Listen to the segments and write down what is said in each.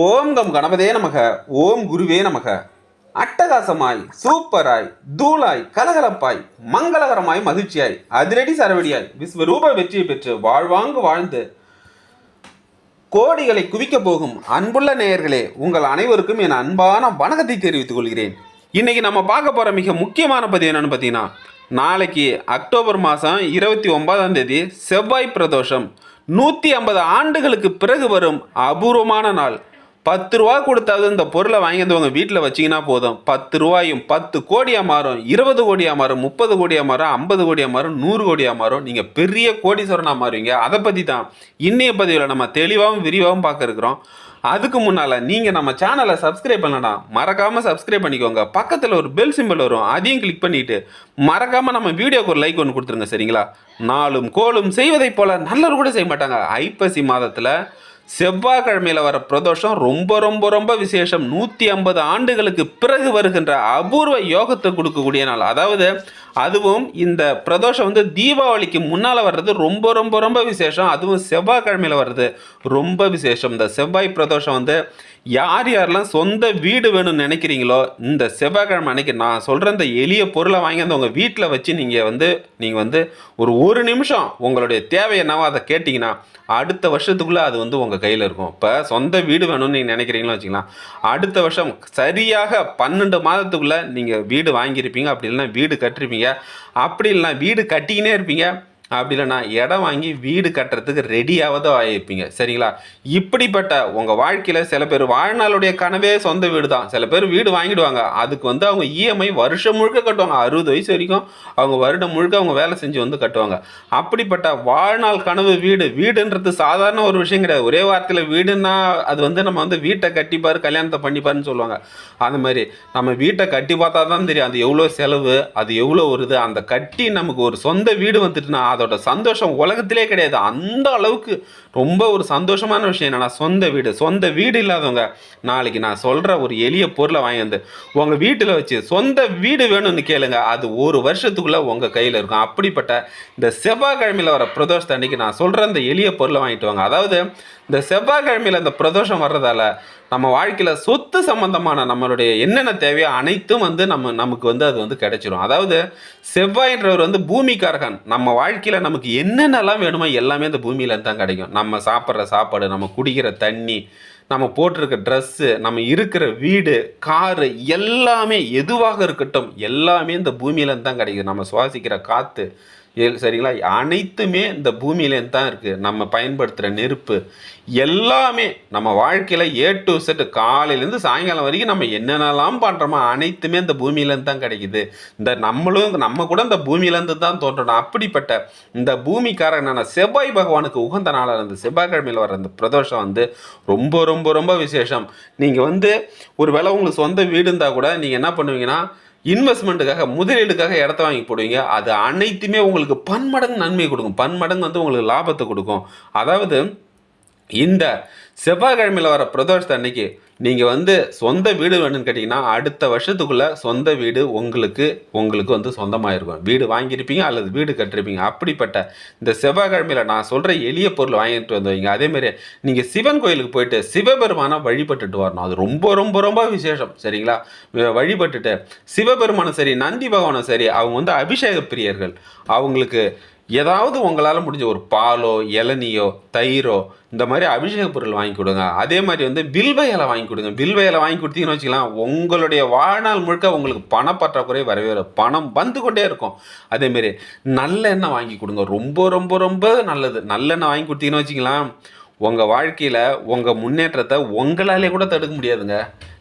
ஓம் come கணபதே நமக ஓம் குருவே நமக. அட்டகாசமாய் சூப்பராய் தூளாய் கலகலப்பாய் மங்களகரமாய் மகிழ்ச்சியாய் அதிரடி சரவடியாய் விஸ்வரூப வெற்றியை பெற்று வாழ்வாங்கு வாழ்ந்து கோடிகளை குவிக்கப் போகும் அன்புள்ள நேயர்களே உங்கள் அனைவருக்கும் என் அன்பான வணக்கத்தை தெரிவித்துக் கொள்கிறேன். இன்னைக்கு நம்ம பார்க்க போகிற மிக முக்கியமான பதிவு என்னென்னு பார்த்தீங்கன்னா நாளைக்கு அக்டோபர் மாதம் இருபத்தி ஒன்பதாம் தேதி செவ்வாய் பிரதோஷம். நூற்றி ஐம்பது ஆண்டுகளுக்கு பிறகு வரும் அபூர்வமான நாள். பத்து ரூபா கொடுத்தாவது இந்த பொருளை வாங்கி வந்து உங்கள் வீட்டில் வச்சீங்கன்னா போதும். பத்து ரூபாயும் பத்து கோடியாக மாறும். இருபது கோடியாக மாறும். முப்பது கோடியாக மாறும். ஐம்பது கோடியாக மாறும். நூறு கோடியாக மாறும். நீங்கள் பெரிய கோடீஸ்வரனாக மாறுவீங்க. அதை பற்றி தான் இன்னைய பதிவில் நம்ம தெளிவாகவும் விரிவாகவும் பார்க்குறோம் அதுக்கு முன்னால் நீங்கள் நம்ம சேனலை சப்ஸ்கிரைப் பண்ணடா மறக்காமல் சப்ஸ்கிரைப் பண்ணிக்கோங்க. பக்கத்தில் ஒரு பெல் சிம்பிள் வரும். அதையும் கிளிக் பண்ணிவிட்டு மறக்காமல் நம்ம வீடியோக்கு ஒரு லைக் ஒன்று கொடுத்துருங்க சரிங்களா? நாளும் கோலும் செய்வதைப் போல நல்லவர் கூட செய்ய மாட்டாங்க. ஐப்பசி மாதத்தில் செவ்வாய்க்கிழமையில் வர பிரதோஷம் ரொம்ப ரொம்ப ரொம்ப விசேஷம். நூற்றி ஐம்பது ஆண்டுகளுக்கு பிறகு வருகின்ற அபூர்வ யோகத்தை கொடுக்கக்கூடிய நாள். அதாவது அதுவும் இந்த பிரதோஷம் வந்து தீபாவளிக்கு முன்னால் வர்றது ரொம்ப ரொம்ப ரொம்ப விசேஷம். அதுவும் செவ்வாய்க்கிழமையில் வர்றது ரொம்ப விசேஷம். இந்த செவ்வாய் பிரதோஷம் வந்து யார் யாரெல்லாம் சொந்த வீடு வேணும்னு நினைக்கிறீங்களோ இந்த செவ்வாய்க்கிழமை அன்னைக்கு நான் சொல்கிற இந்த எளிய பொருளை வாங்கி வந்து உங்கள் வீட்டில் வச்சு நீங்கள் வந்து நீங்கள் வந்து ஒரு ஒரு நிமிஷம் உங்களுடைய தேவை என்னவோ அதை கேட்டிங்கன்னா அடுத்த வருஷத்துக்குள்ளே அது வந்து உங்கள் கையில் இருக்கும். இப்போ சொந்த வீடு வேணும்னு நீங்கள் நினைக்கிறீங்களோ வச்சுக்கலாம். அடுத்த வருஷம் சரியாக பன்னெண்டு மாதத்துக்குள்ளே நீங்கள் வீடு வாங்கியிருப்பீங்க. அப்படி இல்லைன்னா வீடு கட்டிருப்பீங்க. அப்படி இல்லைன்னா வீடு கட்டிக்கினே இருப்பீங்க. அப்படி இல்லைன்னா இடம் வாங்கி வீடு கட்டுறதுக்கு ரெடியாவது ஆகிருப்பீங்க சரிங்களா? இப்படிப்பட்ட உங்கள் வாழ்க்கையில் சில பேர் வாழ்நாளுடைய கனவே சொந்த வீடு தான். சில பேர் வீடு வாங்கிடுவாங்க. அதுக்கு வந்து அவங்க இஎம்ஐ வருஷம் முழுக்க கட்டுவாங்க. அறுபது வயசு வரைக்கும் அவங்க வருடம் முழுக்க அவங்க வேலை செஞ்சு வந்து கட்டுவாங்க. அப்படிப்பட்ட வாழ்நாள் கனவு வீடு வீடுன்றது சாதாரண ஒரு விஷயம் கிடையாது. ஒரே வார்த்தையில் வீடுன்னா அது வந்து நம்ம வந்து வீட்டை கட்டிப்பார் கல்யாணத்தை பண்ணிப்பாருன்னு சொல்லுவாங்க. அந்த மாதிரி நம்ம வீட்டை கட்டி பார்த்தா தான் தெரியும். அது எவ்வளோ செலவு அது எவ்வளோ வருது அந்த கட்டி நமக்கு ஒரு சொந்த வீடு வந்துட்டுனா அதோட சந்தோஷம் உலகத்திலே கிடையாது. அந்த அளவுக்கு ரொம்ப ஒரு சந்தோஷமான விஷயம் என்னென்னா சொந்த வீடு. சொந்த வீடு இல்லாதவங்க நாளைக்கு நான் சொல்கிற ஒரு எளிய பொருளை வாங்கி வந்து உங்கள் வீட்டில் வச்சு சொந்த வீடு வேணும்னு கேளுங்க. அது ஒரு வருஷத்துக்குள்ளே உங்கள் கையில் இருக்கும். அப்படிப்பட்ட இந்த செவ்வாய்க்கிழமையில் வர பிரதோஷத்தை அன்றைக்கி நான் சொல்கிற அந்த எளிய பொருளை வாங்கிட்டு வாங்க. அதாவது இந்த செவ்வாய்க்கிழமையில் இந்த பிரதோஷம் வர்றதால நம்ம வாழ்க்கையில் சொத்து சம்பந்தமான நம்மளுடைய என்னென்ன தேவையோ அனைத்தும் வந்து நம்ம நமக்கு வந்து அது வந்து கிடைச்சிரும். அதாவது செவ்வாயின்றவர் வந்து பூமிக்காரகன். நம்ம வாழ்க்கையில் நமக்கு என்னென்னலாம் வேணுமோ எல்லாமே இந்த பூமியிலேருந்து தான் கிடைக்கும். நம்ம சாப்பிட்ற சாப்பாடு நம்ம குடிக்கிற தண்ணி நம்ம போட்டிருக்க ட்ரெஸ்ஸு நம்ம இருக்கிற வீடு காரு எல்லாமே எதுவாக இருக்கட்டும் எல்லாமே இந்த பூமியிலேருந்து தான் கிடைக்கும். நம்ம சுவாசிக்கிற காற்று சரிங்களா? அனைத்துமே இந்த பூமியிலேருந்து தான் இருக்குது நம்ம பயன்படுத்துகிற நெருப்பு எல்லாமே நம்ம வாழ்க்கையில் ஏ டு செட்டு காலையிலேருந்து சாயங்காலம் வரைக்கும் நம்ம என்னென்னலாம் பண்ணுறோமோ அனைத்துமே இந்த பூமியிலேருந்து தான் கிடைக்குது. இந்த நம்மளும் நம்ம கூட இந்த பூமியிலேருந்து தான் தோன்றணும். அப்படிப்பட்ட இந்த பூமிக்காரனான செவ்வாய் பகவானுக்கு உகந்த நாளாக இருந்து செவ்வாய்க்கிழமையில் வர அந்த பிரதோஷம் வந்து ரொம்ப ரொம்ப ரொம்ப விசேஷம். நீங்கள் வந்து ஒரு வேளை உங்களுக்கு சொந்த வீடு இருந்தால் கூட நீங்கள் என்ன பண்ணுவீங்கன்னா இன்வெஸ்ட்மெண்ட்டுக்காக முதலீடுக்காக இடத்த வாங்கி போடுவீங்க. அது அனைத்துமே உங்களுக்கு பன்மடங்கு நன்மை கொடுக்கும். பன்மடங்கு வந்து உங்களுக்கு லாபத்தை கொடுக்கும். அதாவது இந்த செவ்வாய்க்கிழமையில் வர பிரதோஷத்தை அன்னைக்கு நீங்கள் வந்து சொந்த வீடு வேணும்னு கேட்டிங்கன்னா அடுத்த வருஷத்துக்குள்ளே சொந்த வீடு உங்களுக்கு உங்களுக்கு வந்து சொந்தமாக இருக்கும் வீடு வாங்கியிருப்பீங்க அல்லது வீடு கட்டிருப்பீங்க அப்படிப்பட்ட இந்த செவ்வாய்க்கிழமையில் நான் சொல்கிற எளிய பொருள் வாங்கிட்டு வந்து வைங்க. அதேமாரி நீங்கள் சிவன் கோயிலுக்கு போயிட்டு சிவபெருமானை வழிபட்டுட்டு வரணும். அது ரொம்ப ரொம்ப ரொம்ப விசேஷம். சரிங்களா? வழிபட்டுட்டு சிவபெருமானும் சரி நந்தி பகவானும் சரி அவங்க வந்து அபிஷேக பிரியர்கள். அவங்களுக்கு ஏதாவது உங்களால் முடிஞ்ச ஒரு பாலோ இளநியோ தயிரோ இந்த மாதிரி அபிஷேக பொருள் வாங்கி கொடுங்க. அதே மாதிரி வந்து வில்வ இலை வாங்கி கொடுங்க. வில்வ இலை வாங்கி கொடுத்தீங்கன்னு வச்சுக்கலாம் உங்களுடைய வாழ்நாள் முழுக்க உங்களுக்கு பணப்பற்றாக்குறை வரவே வரும் பணம் வந்து கொண்டே இருக்கும். அதேமாரி நல்லெண்ணெய் வாங்கி கொடுங்க. ரொம்ப ரொம்ப ரொம்ப நல்லது. நல்லெண்ணெய் வாங்கி கொடுத்தீங்கன்னு வச்சுக்கலாம். உங்கள் வாழ்க்கையில் உங்கள் முன்னேற்றத்தை உங்களாலே கூட தடுக்க முடியாதுங்க.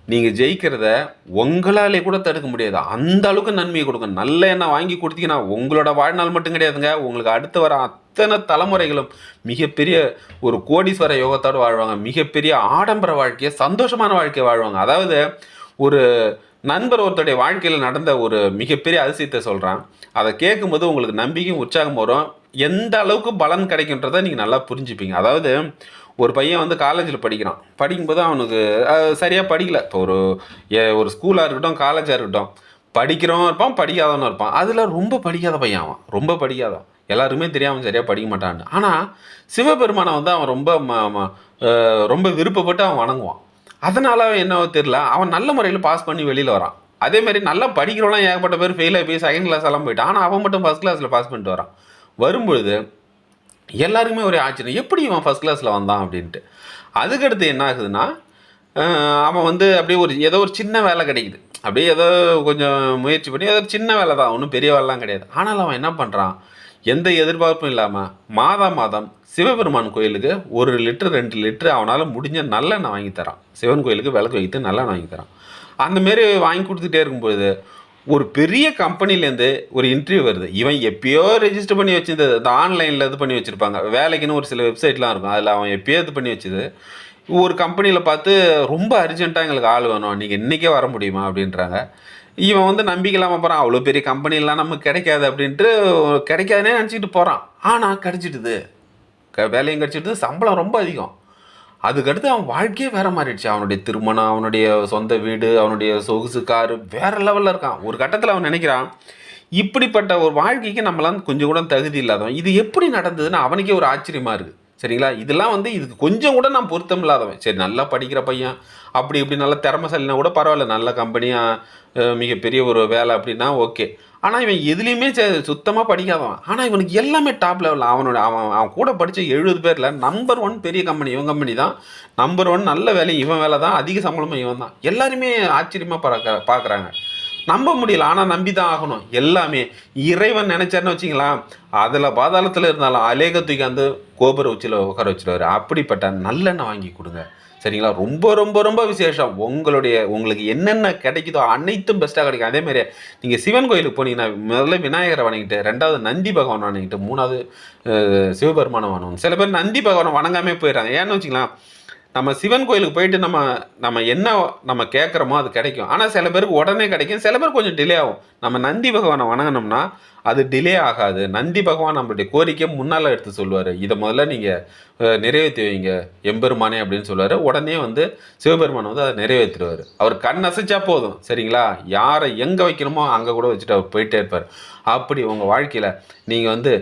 நீங்கள் ஜெயிக்கிறத உங்களாலே கூட தடுக்க முடியாது. அந்த அளவுக்கு நன்மையை கொடுக்கும் நல்ல எண்ணெய் வாங்கி கொடுத்தீங்கன்னா உங்களோட வாழ்நாள் மட்டும் கிடையாதுங்க. உங்களுக்கு அடுத்து வர அத்தனை தலைமுறைகளும் மிகப்பெரிய ஒரு கோடீஸ்வர யோகத்தோடு வாழ்வாங்க. மிகப்பெரிய ஆடம்பர வாழ்க்கையை சந்தோஷமான வாழ்க்கையை வாழ்வாங்க. அதாவது ஒரு நண்பர் ஒருத்தருடைய வாழ்க்கையில் நடந்த ஒரு மிகப்பெரிய அதிசயத்தை சொல்கிறான் அதை கேட்கும்போது உங்களுக்கு நம்பிக்கையும் உற்சாகம் வரும். எந்த அளவுக்கு பலன் கிடைக்குன்றதை நீங்கள் நல்லா புரிஞ்சுப்பீங்க. அதாவது ஒரு பையன் வந்து காலேஜில் படிக்கிறான். படிக்கும்போது அவனுக்கு சரியாக படிக்கல. இப்போ ஒரு ஏ- ஒரு ஸ்கூலாக இருக்கட்டும் காலேஜாக இருக்கட்டும். படிக்கிறவன் இருப்பான் படிக்காதவனும் இருப்பான். அதில் ரொம்ப படிக்காத பையன் அவன். ரொம்ப படிக்காதான் எல்லாருமே தெரியாமல் சரியாக படிக்க மாட்டான்னு ஆனால் சிவபெருமானை வந்து அவன் ரொம்ப ம- ம- ரொம்ப விருப்பப்பட்டு அவன் வணங்குவான். அதனால் அவன் என்னவோ தெரியல. அவன் நல்ல முறையில் பாஸ் பண்ணி வெளியில் வரான். அதே மாதிரி நல்லா படிக்கிறவனா ஏகப்பட்ட பேர் ஃபெயில் ஆகி போய் செகண்ட் கிளாஸ் எல்லாம் போயிட்டான். ஆனால் அவன் மட்டும் ஃபஸ்ட் கிளாஸில் பாஸ் பண்ணிட்டு வரான். வரும்பொழுது எல்லாருக்குமே ஒரு ஆச்சரியம் எப்படி இவன் ஃபஸ்ட் கிளாஸில் வந்தான்? அப்படின்ட்டு. அதுக்கடுத்து என்ன ஆகுதுன்னா அவன் வந்து அப்படியே ஒரு ஏதோ ஒரு சின்ன வேலை கிடைக்குது. அப்படியே ஏதோ கொஞ்சம் முயற்சி பண்ணி ஏதோ ஒரு சின்ன வேலை தான் ஒன்றும் பெரிய வேலைலாம் கிடையாது. ஆனால் அவன் என்ன பண்ணுறான் எந்த எதிர்பார்ப்பும் இல்லாமல் மாதா மாதம் சிவபெருமான் கோயிலுக்கு ஒரு லிட்டர் ரெண்டு லிட்டர் அவனால் முடிஞ்ச நல்லெண்ணெய் வாங்கி தரான். சிவன் கோயிலுக்கு விளக்கு வைத்து நல்லெண்ணெய் வாங்கி தரான். அந்த மாரி வாங்கி கொடுத்துட்டே இருக்கும்பொழுது ஒரு பெரிய கம்பெனிலேருந்து ஒரு இன்டர்வியூ வருது. இவன் எப்பயோ ரெஜிஸ்டர் பண்ணி வச்சிருந்தது. அது ஆன்லைனில் இது பண்ணி வச்சுருப்பாங்க. வேலைக்குன்னு ஒரு சில வெப்சைட்லாம் இருக்கும். அதில் அவன் எப்பயோ இது பண்ணி வச்சது. ஒரு கம்பெனியில் பார்த்து ரொம்ப அர்ஜென்ட்டாக எங்களுக்கு ஆள் வேணும். நீங்கள் இன்றைக்கே வர முடியுமா? அப்படின்றாங்க. இவன் வந்து நம்பிக்கலாமல் போகிறான் அவ்வளோ பெரிய கம்பெனிலாம் நமக்கு கிடைக்காது அப்படின்ட்டு கிடைக்காதுன்னே நினச்சிக்கிட்டு போகிறான் ஆனால் கிடச்சிட்டுது க வேலையும் கிடச்சிடுது. சம்பளம் ரொம்ப அதிகம். அதுக்கடுத்து அவன் வாழ்க்கையே வேற மாறிடுச்சு. அவனுடைய திருமணம் அவனுடைய சொந்த வீடு அவனுடைய சொகுசு காரு வேற லெவலில் இருக்கான். ஒரு கட்டத்தில் அவன் நினைக்கிறான் இப்படிப்பட்ட ஒரு வாழ்க்கைக்கு நம்மளாம் கொஞ்சம் கூட தகுதி இல்லாதவன். இது எப்படி நடந்ததுன்னு அவனுக்கே ஒரு ஆச்சரியமா இருக்கு. சரிங்களா? இதெல்லாம் வந்து இதுக்கு கொஞ்சம் கூட நான் பொருத்தம் இல்லாதவன். சரி நல்லா படிக்கிற பையன் அப்படி இப்படி நல்ல திறமைசாலினா கூட பரவாயில்ல. நல்ல கம்பெனியாக மிகப்பெரிய ஒரு வேலை அப்படின்னா ஓகே ஆனால் இவன் எதுலேயுமே சுத்தமாக படிக்காதவன். ஆனால் இவனுக்கு எல்லாமே டாப் லெவலில் அவனோட அவன் அவன் கூட படித்த எழுபது பேரில் நம்பர் ஒன் பெரிய கம்பெனி இவன் கம்பெனி தான். நம்பர் ஒன் நல்ல வேலை இவன் வேலை தான். அதிக சம்பளமும் இவன் தான். எல்லாருமே ஆச்சரியமாக பார்க்க பார்க்குறாங்க. நம்ப முடியல. ஆனால் நம்பி தான் ஆகணும். எல்லாமே. இறைவன் நினைச்சாருன்னு வச்சிங்களா அதில் பாதாளத்தில் இருந்தாலும் அலேக தூக்கி அந்த கோபுர உச்சியில் உட்கார வச்சிருவாரு. அப்படிப்பட்ட நல்லெண்ணெய் வாங்கி கொடுங்க. சரிங்களா? ரொம்ப ரொம்ப ரொம்ப விசேஷம். உங்களுடைய உங்களுக்கு என்னென்ன கிடைக்குதோ அனைத்தும் பெஸ்ட்டாக கிடைக்கும். அதே மாதிரி நீங்கள் சிவன் கோயிலுக்கு போனீங்கன்னா முதல்ல விநாயகரை வணங்கிட்டு ரெண்டாவது நந்தி பகவான் வணங்கிட்டு மூணாவது சிவபெருமானை வணங்கணும். சில பேர் நந்தி பகவானை வணங்காமே போயிடுறாங்க. ஏன்னு வச்சுக்கலாம் நம்ம சிவன் கோயிலுக்கு போயிட்டு நம்ம நம்ம என்ன நம்ம கேட்குறோமோ அது கிடைக்கும். ஆனால் சில பேருக்கு உடனே கிடைக்கும். சில பேர் கொஞ்சம் டிலே ஆகும். நம்ம நந்தி பகவானை வணங்கினோம்னா அது டிலே ஆகாது. நந்தி பகவான் நம்மளுடைய கோரிக்கை முன்னால் எடுத்து சொல்லுவார். இதை முதல்ல நீங்கள் நிறைவேற்றி வைங்க. எம்பெருமானே அப்படின்னு சொல்லுவார். உடனே வந்து சிவபெருமான் வந்து அதை நிறைவேற்றிடுவார் அவர் கண் அசைச்சா போதும். சரிங்களா? யாரை எங்கே வைக்கணுமோ அங்கே கூட வச்சுட்டு அவர் போயிட்டே இருப்பார். அப்படி உங்கள் வாழ்க்கையில் நீங்கள் வந்து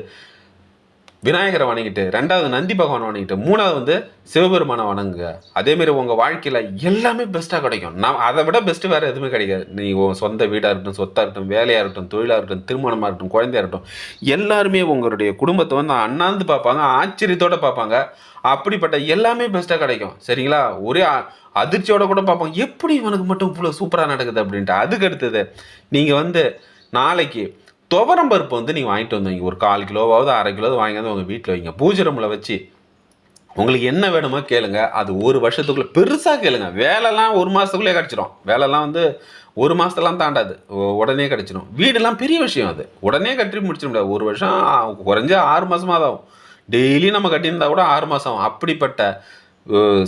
விநாயகரை வணங்கிட்டு ரெண்டாவது நந்தி பகவான் வணங்கிட்டு மூணாவது வந்து சிவபெருமானை வணங்குங்க. அதேமாரி உங்கள் வாழ்க்கையில் எல்லாமே பெஸ்ட்டாக கிடைக்கும். நான் அதை விட பெஸ்ட்டு வேறு எதுவுமே கிடைக்காது. நீங்கள் உங்கள் சொந்த வீடாக இருக்கட்டும் சொத்தாக இருக்கட்டும் வேலையாக இருக்கட்டும் தொழிலாக இருக்கட்டும் திருமணமாக இருக்கட்டும் குழந்தையாக இருக்கட்டும் எல்லாருமே உங்களுடைய குடும்பத்தை வந்து அண்ணாந்து பார்ப்பாங்க ஆச்சரியத்தோடு பார்ப்பாங்க. அப்படிப்பட்ட எல்லாமே பெஸ்ட்டாக கிடைக்கும். சரிங்களா? ஒரே அதிர்ச்சியோட கூட பார்ப்பாங்க. எப்படி இவனுக்கு மட்டும் இவ்வளோ சூப்பராக நடக்குது அப்படின்ட்டு. அதுக்கு அடுத்தது நீங்கள் வந்து நாளைக்கு துவரம் பருப்பு வந்து நீங்கள் வாங்கிட்டு வந்தீங்க. ஒரு கால் கிலோவாவது அரை கிலோவாவது வாங்கி வந்து உங்கள் வீட்டில் வைங்க. பூஜை ரூமில் வச்சு உங்களுக்கு என்ன வேணுமோ கேளுங்க. அது ஒரு வருஷத்துக்குள்ளே பெருசாக கேளுங்க. வேலைலாம் ஒரு மாதத்துக்குள்ளே கிடச்சிரும். வேலைலாம் வந்து ஒரு மாதத்தெல்லாம் தாண்டாது. உடனே கிடச்சிரும். வீடெல்லாம் பெரிய விஷயம் அது. உடனே கட்டி முடிச்சிட முடியாது. ஒரு வருஷம் குறைஞ்சா குறைஞ்ச ஆறு மாதமாக தான் ஆகும். டெய்லி நம்ம கட்டியிருந்தா கூட ஆறு மாதம் ஆகும். அப்படிப்பட்ட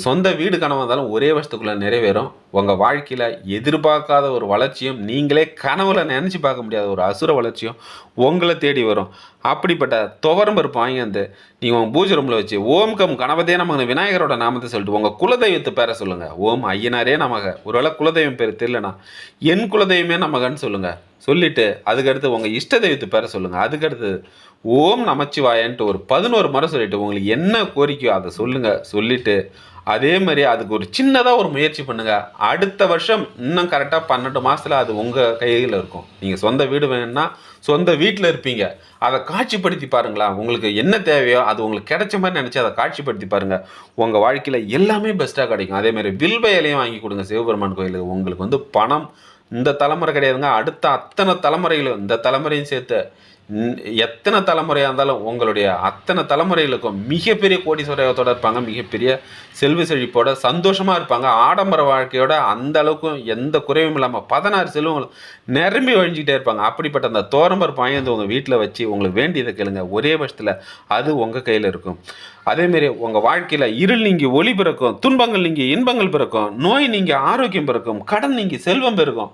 சொந்த வீடு கனவு இருந்தாலும் ஒரே வருஷத்துக்குள்ளே நிறைவேறும். உங்கள் வாழ்க்கையில் எதிர்பார்க்காத ஒரு வளர்ச்சியும் நீங்களே கனவுல நினச்சி பார்க்க முடியாத ஒரு அசுர வளர்ச்சியும் உங்களை தேடி வரும். அப்படிப்பட்ட துவரம் பருப்பு வாங்கி வந்து நீங்கள் உங்கள் பூஜை ரூமில் வச்சு ஓம் கம் கணபதே நமக்கு விநாயகரோட நாமத்தை சொல்லிட்டு உங்கள் குலதெய்வத்தை பேரை சொல்லுங்கள் ஓம் ஐயனாரே நமக. ஒருவேளை குலதெய்வம் பேர் தெரியலனா என் குலதெய்வமே நமகன்னு சொல்லுங்கள் சொல்லிட்டு அதுக்கடுத்து உங்கள் இஷ்ட தெய்வத்தை பேர சொல்லுங்கள் அதுக்கடுத்து ஓம் நமச்சிவாயன்ட்டு ஒரு பதினோரு முறை சொல்லிட்டு உங்களுக்கு என்ன கோரிக்கையோ அதை சொல்லுங்கள் சொல்லிவிட்டு அதே மாதிரி அதுக்கு ஒரு சின்னதாக ஒரு முயற்சி பண்ணுங்கள் அடுத்த வருஷம் இன்னும் கரெக்டாக பன்னெண்டு மாதத்தில் அது உங்கள் கையில் இருக்கும். நீங்கள் சொந்த வீடு வேணும்னா சொந்த வீட்டில் இருப்பீங்க. அதை காட்சிப்படுத்தி பாருங்களா. உங்களுக்கு என்ன தேவையோ அது உங்களுக்கு கிடைச்ச மாதிரி நினச்சி அதை காட்சிப்படுத்தி பாருங்கள் உங்கள் வாழ்க்கையில் எல்லாமே பெஸ்ட்டாக கிடைக்கும். அதே மாதிரி வில்வ இலையும் வாங்கி கொடுங்க. சிவபெருமான் கோயிலுக்கு. உங்களுக்கு வந்து பணம் இந்த தலைமுறை கிடையாதுங்க. அடுத்த அத்தனை தலைமுறைகளும் இந்த தலைமுறையும் சேர்த்து எத்தனை தலைமுறையாக இருந்தாலும் உங்களுடைய அத்தனை தலைமுறைகளுக்கும் மிகப்பெரிய கோடீஸ்வரத்தோடு இருப்பாங்க. மிகப்பெரிய செல்வ செழிப்போட சந்தோஷமாக இருப்பாங்க. ஆடம்பர வாழ்க்கையோட அந்த அளவுக்கும் எந்த குறைவும் இல்லாமல் பதினாறு செல்வங்களும் நிரம்பி வழிஞ்சிக்கிட்டே இருப்பாங்க. அப்படிப்பட்ட அந்த தோரம்பர் பாயந்து உங்கள் வீட்டில் வச்சு உங்களுக்கு வேண்டியதை கேளுங்க. ஒரே வருஷத்தில் அது உங்கள் கையில் இருக்கும். அதேமாரி உங்கள் வாழ்க்கையில் இருள் நீங்கி ஒளி பிறக்கும் துன்பங்கள் நீங்கி இன்பங்கள் பிறக்கும் நோய் நீங்கி ஆரோக்கியம் பிறக்கும் கடன் நீங்கி செல்வம் பிறக்கும்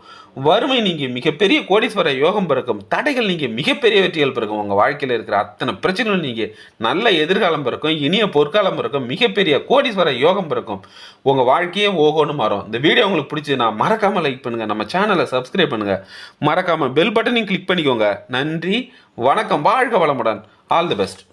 வறுமை நீங்கி மிகப்பெரிய கோடீஸ்வர யோகம் பிறக்கும் தடைகள் நீங்கி மிகப்பெரிய வெற்றிகள் பிறக்கும் உங்கள் வாழ்க்கையில் இருக்கிற அத்தனை பிரச்சனைகள் நீங்கி நல்ல எதிர்காலம் பிறக்கும் இனிய பொற்காலம் பிறக்கும் மிகப்பெரிய கோடீஸ்வர யோகம் பிறக்கும். உங்கள் வாழ்க்கையே ஓகோன்னு மாறும். இந்த வீடியோ உங்களுக்கு பிடிச்சதுன்னா மறக்காமல் லைக் பண்ணுங்கள் நம்ம சேனலை சப்ஸ்கிரைப் பண்ணுங்கள் மறக்காமல் பெல் பட்டனையும் கிளிக் பண்ணிக்கோங்க. நன்றி வணக்கம் வாழ்க வளமுடன். All the best